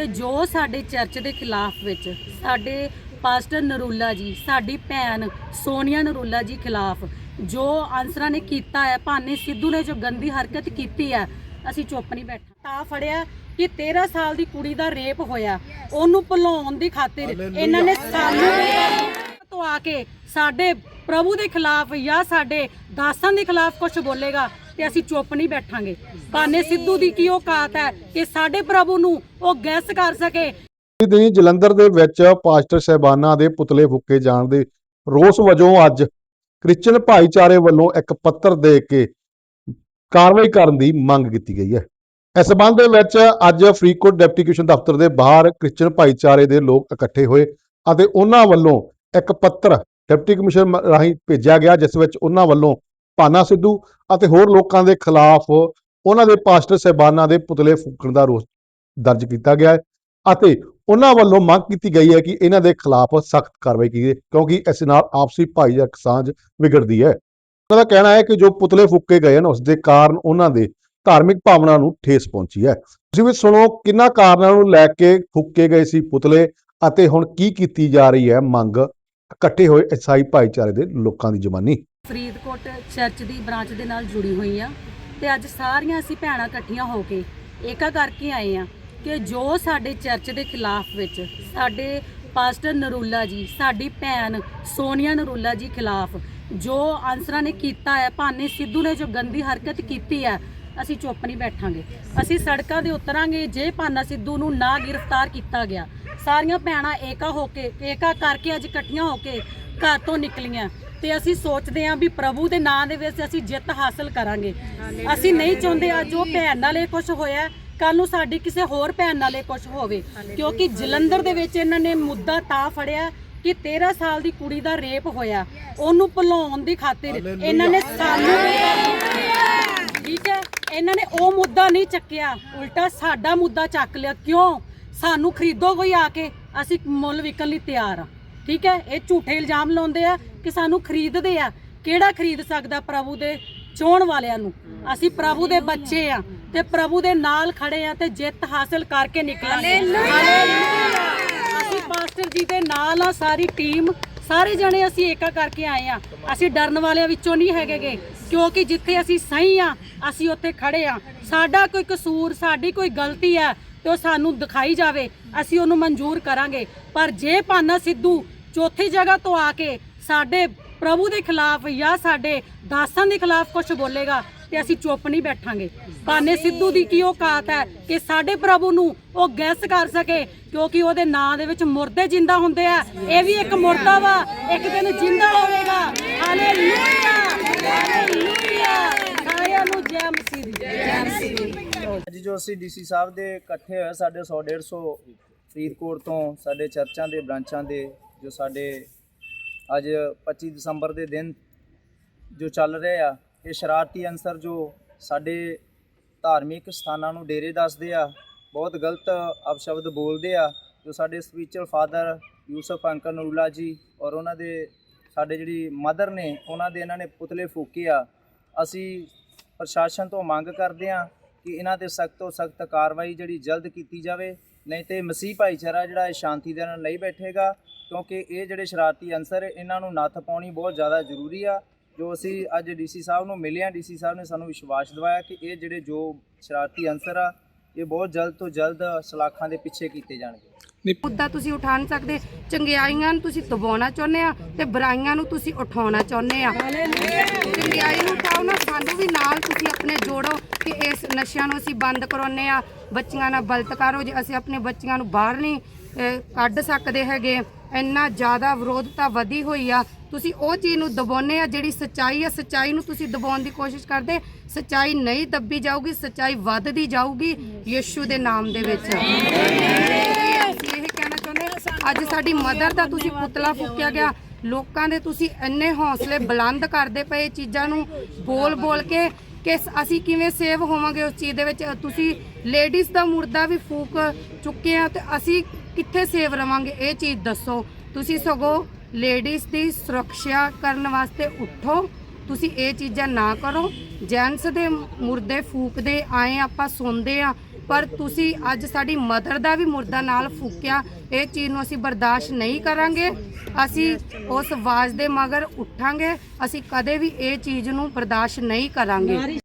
ਕਿ ਜੋ ਸਾਡੇ ਚਰਚ ਦੇ ਖਿਲਾਫ ਵਿੱਚ ਸਾਡੇ ਪਾਸਟਰ ਨਰੂਲਾ ਜੀ ਸਾਡੀ ਭੈਣ ਸੋਨੀਆ ਨਰੂਲਾ ਜੀ ਖਿਲਾਫ ਜੋ ਆਨਸਰਾਂ ਨੇ ਕੀਤਾ ਹੈ ਭਾਨੇ ਸਿੱਧੂ ਨੇ ਜੋ ਗੰਦੀ ਹਰਕਤ ਕੀਤੀ ਹੈ ਅਸੀਂ ਚੁੱਪ ਨਹੀਂ ਬੈਠਾ। ਤਾਂ ਫੜਿਆ ਕਿ 13 ਸਾਲ ਦੀ ਕੁੜੀ ਦਾ ਰੇਪ ਹੋਇਆ। ਉਹਨੂੰ ਭੁਲਾਉਣ ਦੀ ਖਾਤਰ ਇਹਨਾਂ ਨੇ ਸਾਨੂੰ ਤੋਂ ਆ ਕੇ ਸਾਡੇ ਪ੍ਰਭੂ ਦੇ ਖਿਲਾਫ ਜਾਂ ਸਾਡੇ ਦਾਸਾਂ ਦੇ ਖਿਲਾਫ ਕੁਝ ਬੋਲੇਗਾ। ਤੇ ਅਸੀਂ ਚੁੱਪ ਨਹੀਂ ਬੈਠਾਂਗੇ। ਭਾਨੇ ਸਿੱਧੂ ਦੀ ਕੀ ਔਕਾਤ ਹੈ? ਕਿ ਸਾਡੇ ਪ੍ਰਭੂ ਨੂੰ ਉਹ ਗੈਸ ਕਰ ਸਕੇ। ਦੀ ਜਲੰਧਰ ਦੇ ਵਿੱਚ ਪਾਸਟਰ ਸਹਿਬਾਨਾਂ ਦੇ ਪੁਤਲੇ ਫੂਕੇ ਜਾਣ ਦੇ ਰੋਸ ਵਜੋਂ ਅੱਜ ਕ੍ਰਿਸਚੀਅਨ ਭਾਈਚਾਰੇ ਵੱਲੋਂ ਇੱਕ ਪੱਤਰ ਦੇ ਕੇ ਕਾਰਵਾਈ ਕਰਨ ਦੀ ਮੰਗ ਕੀਤੀ ਗਈ ਹੈ। ਇਸ ਸਬੰਧ ਦੇ ਵਿੱਚ ਅੱਜ ਫਰੀਦਕੋਟ ਡਿਪਟੀ ਕਮਿਸ਼ਨ ਦਫ਼ਤਰ ਦੇ ਬਾਹਰ ਕ੍ਰਿਸਚਨ ਭਾਈਚਾਰੇ ਦੇ ਲੋਕ ਇਕੱਠੇ ਹੋਏ ਅਤੇ ਉਹਨਾਂ ਵੱਲੋਂ ਇੱਕ ਪੱਤਰ ਡਿਪਟੀ ਕਮਿਸ਼ਨਰ ਰਾਹੀਂ ਭੇਜਿਆ ਗਿਆ, ਜਿਸ ਵਿੱਚ ਉਹਨਾਂ ਵੱਲੋਂ ਭਾਨਾ ਸਿੱਧੂ ਅਤੇ ਹੋਰ ਲੋਕਾਂ ਦੇ ਖਿਲਾਫ ਉਹਨਾਂ ਦੇ ਪਾਸਟਰ ਸਹਿਬਾਨਾਂ ਦੇ ਪੁਤਲੇ ਫੂਕਣ ਦਾ ਰੋਸ ਦਰਜ ਕੀਤਾ ਗਿਆ ਹੈ ਅਤੇ ਉਹਨਾਂ ਵੱਲੋਂ ਮੰਗ ਕੀਤੀ ਗਈ ਹੈ ਕਿ ਇਹਨਾਂ ਦੇ ਖਿਲਾਫ ਸਖਤ ਕਾਰਵਾਈ ਕੀਤੀ ਕਿਉਂਕਿ ਇਸ ਨਾਲ ਆਪਸੀ ਭਾਈਚਾਰਕ ਸਾਂਝ ਵਿਗੜਦੀ ਹੈ। ਉਹਨਾਂ ਦਾ ਕਹਿਣਾ ਹੈ ਕਿ ਜੋ ਪੁਤਲੇ ਫੂਕੇ ਗਏ ਹਨ ਉਸ ਦੇ ਕਾਰਨ ਉਹਨਾਂ ਦੇ ਧਾਰਮਿਕ ਭਾਵਨਾ ਨੂੰ ਠੇਸ ਪਹੁੰਚੀ ਹੈ। ਤੁਸੀਂ ਵੀ ਸੁਣੋ ਕਿੰਨਾ ਕਾਰਨਾਂ ਨੂੰ ਲੈ ਕੇ ਫੂਕੇ ਗਏ ਸੀ ਪੁਤਲੇ ਅਤੇ ਹੁਣ ਕੀ ਕੀਤੀ ਜਾ ਰਹੀ ਹੈ ਮੰਗ ਇਕੱਠੇ ਹੋਏ ਈਸਾਈ ਭਾਈਚਾਰੇ ਦੇ ਲੋਕਾਂ ਦੀ ਜ਼ਬਾਨੀ ਫਰੀਦਕੋਟ ਚਰਚ ਦੀ ਬ੍ਰਾਂਚ ਦੇ ਨਾਲ ਜੁੜੀ ਹੋਈ ਆ ਤੇ ਅੱਜ ਸਾਰੀਆਂ ਅਸੀਂ ਭੈਣਾਂ ਇਕੱਠੀਆਂ ਹੋ ਕੇ ਏਕਾ ਕਰਕੇ ਆਏ ਆ ਕਿ ਜੋ ਸਾਡੇ ਚਰਚ ਦੇ ਖਿਲਾਫ ਵਿੱਚ ਸਾਡੇ ਪਾਸਟਰ ਨਰੂਲਾ ਜੀ, ਸਾਡੀ ਭੈਣ ਸੋਨੀਆ ਨਰੂਲਾ ਜੀ ਖਿਲਾਫ ਜੋ ਆਂਸਰਾਂ ਨੇ ਕੀਤਾ ਹੈ, ਭਾਨੇ ਸਿੱਧੂ ਨੇ ਜੋ ਗੰਦੀ ਹਰਕਤ ਕੀਤੀ ਹੈ, ਅਸੀਂ ਚੁੱਪ ਨਹੀਂ ਬੈਠਾਂਗੇ। ਅਸੀਂ ਸੜਕਾਂ ਦੇ ਉਤਰਾਂਗੇ, ਜੇ ਭਾਨਾ ਸਿੱਧੂ ਨੂੰ ਨਾ ਗ੍ਰਿਫਤਾਰ ਕੀਤਾ ਗਿਆ। ਸਾਰੀਆਂ ਭੈਣਾਂ ਏਕਾ ਹੋ ਕੇ, ਏਕਾ ਕਰਕੇ ਅੱਜ ਇਕੱਠੀਆਂ ਹੋ ਕੇ ਘਰ ਤੋਂ ਨਿਕਲੀਆਂ। ਤੇ ਅਸੀਂ ਸੋਚਦੇ ਹਾਂ ਵੀ ਪ੍ਰਭੂ ਦੇ ਨਾਂ ਦੇ ਵਿੱਚ ਅਸੀਂ ਜਿੱਤ ਹਾਸਲ ਕਰਾਂਗੇ। ਅਸੀਂ ਨਹੀਂ ਚਾਹੁੰਦੇ ਆ ਜੋ ਭੈਣ ਨਾਲ ਇਹ ਕੁਝ ਹੋਇਆ। ਕੱਲ ਨੂੰ ਸਾਡੀ ਕਿਸੇ ਹੋਰ ਭੈਣ ਨਾਲ ਇਹ ਕੁਝ ਹੋਵੇ। ਕਿਉਂਕਿ ਜਲੰਧਰ ਦੇ ਵਿੱਚ ਇਹਨਾਂ ਨੇ ਮੁੱਦਾ ਤਾਂ ਫੜਿਆ ਕਿ 13 ਸਾਲ ਦੀ ਕੁੜੀ ਦਾ ਰੇਪ ਹੋਇਆ। ਉਹਨੂੰ ਭੁਲਾਉਣ ਦੀ ਖਾਤਰ ਇਹਨਾਂ ਨੇ ਸਾਨੂੰ ਠੀਕ ਹੈ ਇਹਨਾਂ ਨੇ ਉਹ ਮੁੱਦਾ ਨਹੀਂ ਚੱਕਿਆ। ਉਲਟਾ ਸਾਡਾ ਮੁੱਦਾ ਚੱਕ ਲਿਆ। ਕਿਉਂ? ਸਾਨੂੰ ਖਰੀਦੋ ਕੋਈ ਆ ਕੇ ਅਸੀਂ ਮੁੱਲ ਵਿਕਣ ਲਈ ਤਿਆਰ ਆ ਠੀਕ ਹੈ? ਇਹ ਝੂਠੇ ਇਲਜ਼ਾਮ ਲਾਉਂਦੇ ਆ ਕਿ ਸਾਨੂੰ ਖਰੀਦਦੇ ਆ। ਕਿਹੜਾ ਖਰੀਦ ਸਕਦਾ ਪ੍ਰਭੂ ਦੇ ਚੋਣ ਵਾਲਿਆਂ ਨੂੰ? ਅਸੀਂ ਪ੍ਰਭੂ ਦੇ ਬੱਚੇ ਆ ਤੇ ਪ੍ਰਭੂ ਦੇ ਨਾਲ ਖੜੇ ਆ ਤੇ ਜਿੱਤ ਹਾਸਲ ਕਰਕੇ ਨਿਕਲਾਂਗੇ। ਹਾਲੇਲੂਇਆ! ਅਸੀਂ ਪਾਸਟਰ ਜੀ ਦੇ ਨਾਲ ਆ ਸਾਰੀ ਟੀਮ ਸਾਰੇ ਜਣੇ ਅਸੀਂ ਏਕਾ ਕਰਕੇ ਆਏ ਆ। ਅਸੀਂ ਡਰਨ ਵਾਲਿਆਂ ਵਿੱਚੋਂ ਨਹੀਂ ਹੈਗੇਗੇ ਕਿਉਂਕਿ ਜਿੱਥੇ ਅਸੀਂ ਸਹੀ ਆ ਅਸੀਂ ਉੱਥੇ ਖੜੇ ਆ। ਸਾਡਾ ਕੋਈ ਕਸੂਰ ਸਾਡੀ ਕੋਈ ਗਲਤੀ ਹੈ ਤੇ ਉਹ ਸਾਨੂੰ ਦਿਖਾਈ ਜਾਵੇ, ਅਸੀਂ ਉਹਨੂੰ ਮਨਜ਼ੂਰ ਕਰਾਂਗੇ। ਪਰ ਜੇ ਪਾਨਾ ਸਿੱਧੂ ਚੌਥੀ ਜਗ੍ਹਾ ਤੋਂ ਆ ਕੇ ਸਾਡੇ ਪ੍ਰਭੂ ਦੇ ਖਿਲਾਫ ਜਾਂ ਸਾਡੇ ਦਾਸਾਂ ਦੇ ਖਿਲਾਫ ਕੁਝ ਬੋਲੇਗਾ, ਤੇ ਅਸੀਂ ਚੁੱਪ ਨਹੀਂ ਬੈਠਾਂਗੇ। ਪਾਨੇ ਸਿੱਧੂ ਦੀ ਕੀ ਔਕਾਤ ਹੈ ਕਿ ਸਾਡੇ ਪ੍ਰਭੂ ਨੂੰ ਉਹ ਗੈਸ ਕਰ ਸਕੇ, ਕਿਉਂਕਿ ਉਹਦੇ ਨਾਂ ਦੇ ਵਿੱਚ ਮੁਰਦੇ ਜਿੰਦਾ ਹੁੰਦੇ ਆ। ਇਹ ਵੀ ਇੱਕ ਮੁਰਦਾ ਵਾ, ਇੱਕ ਦਿਨ ਜਿੰਦਾ ਹੋਵੇਗਾ। ਹਾਲੇਲੂਇਆ! ਹਾਲੇਲੂਇਆ! ਸਾਰਿਆਂ ਨੂੰ ਜੈ ਮਸੀਹ ਦੀ। ਜੈ ਮਸੀਹ ਦੀ ਅੱਜ ਜੋ ਅਸੀਂ ਡੀਸੀ ਸਾਹਿਬ ਦੇ ਇਕੱਠੇ ਹੋਏ ਸਾਡੇ 100 150 ਫਰੀਦਕੋਟ ਤੋਂ, ਸਾਡੇ ਚਰਚਾਂ ਦੇ, ਬ੍ਰਾਂਚਾਂ ਦੇ, ਜੋ ਸਾਡੇ ਅੱਜ 25 ਦਸੰਬਰ ਦੇ ਦਿਨ ਜੋ ਚੱਲ ਰਹੇ ਆ, ਇਹ ਸ਼ਰਾਰਤੀ ਅਨਸਰ ਜੋ ਸਾਡੇ ਧਾਰਮਿਕ ਸਥਾਨਾਂ ਨੂੰ ਡੇਰੇ ਦੱਸਦੇ ਆ, ਬਹੁਤ ਗਲਤ ਅਪਸ਼ਬਦ ਬੋਲਦੇ ਆ, ਜੋ ਸਾਡੇ spiritual father Yusuf uncle Narula ji ਔਰ ਉਹਨਾਂ ਦੇ, ਸਾਡੇ ਜਿਹੜੀ ਮਦਰ ਨੇ, ਉਹਨਾਂ ਦੇ ਇਹਨਾਂ ਨੇ ਪੁਤਲੇ ਫੂਕੇ ਆ। ਅਸੀਂ ਪ੍ਰਸ਼ਾਸਨ ਤੋਂ ਮੰਗ ਕਰਦੇ ਆ ਕਿ ਇਹਨਾਂ ਤੇ ਸਖਤ ਤੋਂ ਸਖਤ ਕਾਰਵਾਈ ਜਿਹੜੀ ਜਲਦ ਕੀਤੀ ਜਾਵੇ, ਨਹੀਂ ਤੇ ਮਸੀਹ ਭਾਈਚਾਰਾ ਜਿਹੜਾ ਇਹ ਸ਼ਾਂਤੀ ਦੇ ਨਾਲ ਨਹੀਂ ਬੈਠੇਗਾ, ਕਿਉਂਕਿ ਇਹ ਜਿਹੜੇ ਸ਼ਰਾਰਤੀ ਅਨਸਰ ਇਹਨਾਂ ਨੂੰ ਨੱਥ ਪਾਉਣੀ ਬਹੁਤ ਜ਼ਿਆਦਾ ਜ਼ਰੂਰੀ ਆ। ਜੋ ਅਸੀਂ ਅੱਜ ਡੀਸੀ ਸਾਹਿਬ ਨੂੰ ਮਿਲੇ ਆ ਡੀਸੀ ਸਾਹਿਬ ਨੇ ਸਾਨੂੰ ਵਿਸ਼ਵਾਸ ਦਿਵਾਇਆ ਕਿ ਇਹ ਜਿਹੜੇ ਜੋ ਸ਼ਰਾਰਤੀ ਅਨਸਰ ਆ, ਇਹ ਬਹੁਤ ਜਲਦ ਤੋਂ ਜਲਦ ਸਲਾਖਾਂ ਦੇ ਪਿੱਛੇ ਕੀਤੇ ਜਾਣਗੇ। ਮੁੱਦਾ ਤੁਸੀਂ ਉਠਾ ਨਹੀਂ ਸਕਦੇ। ਚੰਗਿਆਈਆਂ ਨੂੰ ਤੁਸੀਂ ਦਬਾਉਣਾ ਚਾਹੁੰਦੇ ਆ ਤੇ ਬੁਰਾਈਆਂ ਨੂੰ ਤੁਸੀਂ ਉਠਾਉਣਾ ਚਾਹੁੰਦੇ ਆ। ਚੰਗਿਆਈ ਨੂੰ ਉਠਾਓ ਨਾ ਸਾਨੂੰ ਵੀ ਨਾਲ ਤੁਸੀਂ ਆਪਣੇ ਜੋੜੋ ਕਿ ਇਸ ਨਸ਼ਿਆਂ ਨੂੰ ਅਸੀਂ ਬੰਦ ਕਰਾਉਨੇ ਆ। ਬੱਚੀਆਂ ਨਾਲ ਬਲਤਕਾਰ ਹੋ ਜੇ ਅਸੀਂ ਆਪਣੇ ਬੱਚੀਆਂ ਨੂੰ ਬਾਹਰ ਨਹੀਂ ਕੱਢ ਸਕਦੇ ਹੈਗੇ। ਇੰਨਾ ਜ਼ਿਆਦਾ ਵਿਰੋਧਤਾ ਵਧੀ ਹੋਈ ਆ। ਤੁਸੀਂ ਉਹ ਚੀਜ਼ ਨੂੰ ਦਬਾਉਨੇ ਆ ਜਿਹੜੀ ਸੱਚਾਈ ਆ। ਸੱਚਾਈ ਨੂੰ ਤੁਸੀਂ ਦਬਾਉਣ ਦੀ ਕੋਸ਼ਿਸ਼ ਕਰਦੇ। ਸੱਚਾਈ ਨਹੀਂ ਦੱਬੀ ਜਾਊਗੀ ਸੱਚਾਈ ਵੱਧਦੀ ਜਾਊਗੀ। ਯਿਸੂ ਦੇ ਨਾਮ ਦੇ ਵਿੱਚ ਅਸੀਂ ਇਹ ਕਹਿਣਾ ਚਾਹੁੰਦੇ ਹਾਂ, ਅੱਜ ਸਾਡੀ ਮਦਰ ਦਾ ਤੁਸੀਂ ਪੁਤਲਾ ਫੂਕਿਆ ਗਿਆ। ਲੋਕਾਂ ਦੇ ਤੁਸੀਂ ਇੰਨੇ ਹੌਸਲੇ ਬੁਲੰਦ ਕਰਦੇ ਪਏ ਇਹ ਚੀਜ਼ਾਂ ਨੂੰ ਬੋਲ ਬੋਲ ਕੇ ਕਿ ਅਸੀਂ ਕਿਵੇਂ ਸੇਵ ਹੋਵਾਂਗੇ ਉਸ ਚੀਜ਼ ਦੇ ਵਿੱਚ। ਤੁਸੀਂ ਲੇਡੀਜ਼ ਦਾ ਮੁਰਦਾ ਵੀ ਫੂਕ ਚੁੱਕੇ ਆ ਤੇ ਅਸੀਂ ਕਿੱਥੇ ਸੇਵ ਰਵਾਂਗੇ? ਇਹ ਚੀਜ਼ ਦੱਸੋ। ਤੁਸੀਂ ਸਗੋਂ ਲੇਡੀਜ਼ ਦੀ ਸੁਰੱਖਿਆ ਕਰਨ ਵਾਸਤੇ ਉੱਠੋ। ਤੁਸੀਂ ਇਹ ਚੀਜ਼ਾਂ ਨਾ ਕਰੋ। ਜੈਂਟਸ ਦੇ ਮੁਰਦੇ ਫੂਕਦੇ ਆਏ ਆਪਾਂ ਸੁਣਦੇ ਆ। ਪਰ ਤੁਸੀਂ ਅੱਜ ਸਾਡੀ ਮਦਰ ਦਾ ਵੀ ਮੁਰਦਾ ਨਾਲ ਫੂਕਿਆ, ਇਹ ਚੀਜ਼ ਨੂੰ ਅਸੀਂ ਬਰਦਾਸ਼ਤ ਨਹੀਂ ਕਰਾਂਗੇ। ਅਸੀਂ ਉਸ ਆਵਾਜ਼ ਦੇ ਮਗਰ ਉੱਠਾਂਗੇ। ਅਸੀਂ ਕਦੇ ਵੀ ਇਹ ਚੀਜ਼ ਨੂੰ ਬਰਦਾਸ਼ਤ ਨਹੀਂ ਕਰਾਂਗੇ।